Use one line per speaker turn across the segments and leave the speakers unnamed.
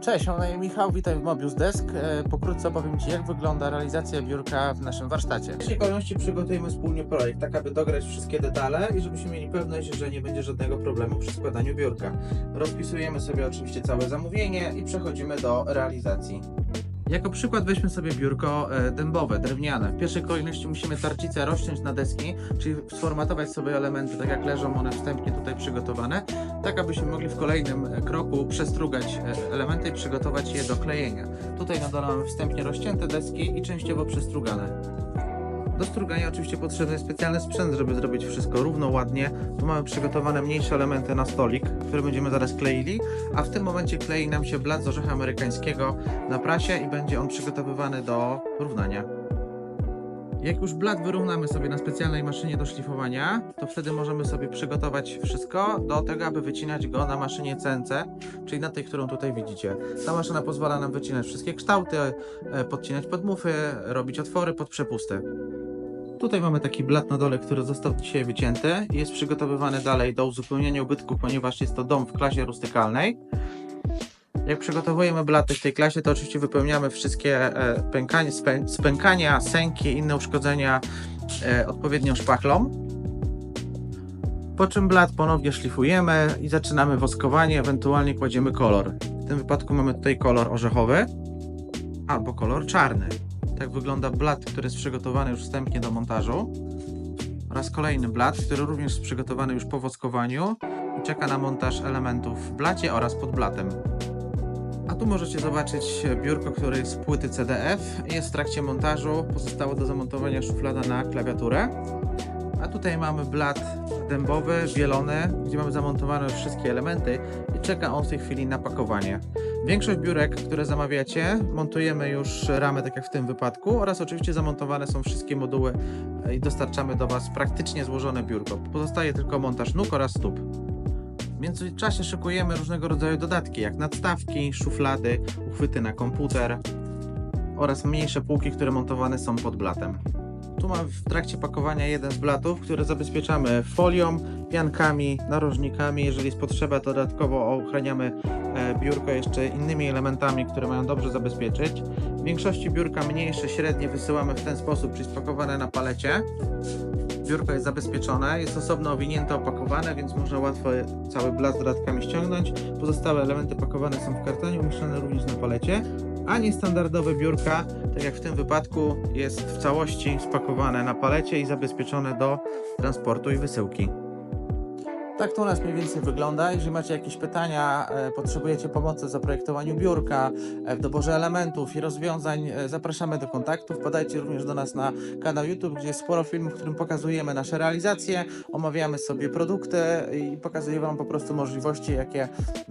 Cześć, mam na imię Michał, witaj w Mobius Desk. E, Pokrótce opowiem Ci, jak wygląda realizacja biurka w naszym warsztacie. W pierwszej kolejności przygotujemy wspólnie projekt, tak aby dograć wszystkie detale i żebyśmy mieli pewność, że nie będzie żadnego problemu przy składaniu biurka. Rozpisujemy sobie oczywiście całe zamówienie i przechodzimy do realizacji. Jako przykład weźmy sobie biurko e, dębowe, drewniane. W pierwszej kolejności musimy tarczicę rozciąć na deski, czyli sformatować sobie elementy tak jak leżą one wstępnie tutaj przygotowane, tak abyśmy mogli w kolejnym e, kroku przestrugać e, elementy i przygotować je do klejenia. Tutaj na dole mamy wstępnie rozcięte deski i częściowo przestrugane. Do strugania oczywiście potrzebny jest specjalny sprzęt, żeby zrobić wszystko równo, ładnie. Tu mamy przygotowane mniejsze elementy na stolik, które będziemy zaraz kleili, a w tym momencie klei nam się blat z orzecha amerykańskiego na prasie i będzie on przygotowywany do równania. Jak już blat wyrównamy sobie na specjalnej maszynie do szlifowania, to wtedy możemy sobie przygotować wszystko do tego, aby wycinać go na maszynie CNC, czyli na tej, którą tutaj widzicie. Ta maszyna pozwala nam wycinać wszystkie kształty, e, podcinać podmufy, robić otwory pod przepusty. Tutaj mamy taki blat na dole, który został dzisiaj wycięty jest przygotowywany dalej do uzupełnienia ubytków, ponieważ jest to dom w klasie rustykalnej. Jak przygotowujemy blaty w tej klasie, to oczywiście wypełniamy wszystkie e, pękanie, spę, spękania, sęki, inne uszkodzenia e, odpowiednią szpachlą. Po czym blat ponownie szlifujemy i zaczynamy woskowanie, ewentualnie kładziemy kolor. W tym wypadku mamy tutaj kolor orzechowy albo kolor czarny. Tak wygląda blat, który jest przygotowany już wstępnie do montażu. Oraz kolejny blat, który również jest przygotowany już po woskowaniu i czeka na montaż elementów w blacie oraz pod blatem. A tu możecie zobaczyć biurko, które jest z płyty CDF. Jest w trakcie montażu. Pozostało do zamontowania szuflada na klawiaturę. A tutaj mamy blat dębowy, bielony, gdzie mamy zamontowane wszystkie elementy i czeka on w tej chwili na pakowanie. Większość biurek, które zamawiacie, montujemy już ramę, tak jak w tym wypadku, oraz oczywiście zamontowane są wszystkie moduły i dostarczamy do Was praktycznie złożone biurko. Pozostaje tylko montaż nóg oraz stóp. W międzyczasie szykujemy różnego rodzaju dodatki, jak nadstawki, szuflady, uchwyty na komputer oraz mniejsze półki, które montowane są pod blatem. Tu mam w trakcie pakowania jeden z blatów, który zabezpieczamy folią, piankami, narożnikami. Jeżeli jest potrzeba, to dodatkowo ochraniamy e, biurko jeszcze innymi elementami, które mają dobrze zabezpieczyć. W większości biurka mniejsze, średnie wysyłamy w ten sposób, czyli spakowane na palecie. Biurko jest zabezpieczone, jest osobno owinięte, opakowane, więc można łatwo cały blat z dodatkami ściągnąć. Pozostałe elementy pakowane są w kartonie, umieszczone również na palecie. A niestandardowe biurka, tak jak w tym wypadku, jest w całości spakowane na palecie i zabezpieczone do transportu i wysyłki. Tak to u nas mniej więcej wygląda. Jeżeli macie jakieś pytania, e, potrzebujecie pomocy w zaprojektowaniu biurka, e, w doborze elementów i rozwiązań, e, zapraszamy do kontaktu. Wpadajcie również do nas na kanał YouTube, gdzie jest sporo filmów, w którym pokazujemy nasze realizacje, omawiamy sobie produkty i pokazuję Wam po prostu możliwości, jakie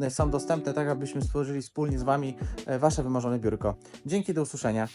są dostępne, tak abyśmy stworzyli wspólnie z Wami Wasze wymarzone biurko. Dzięki, do usłyszenia.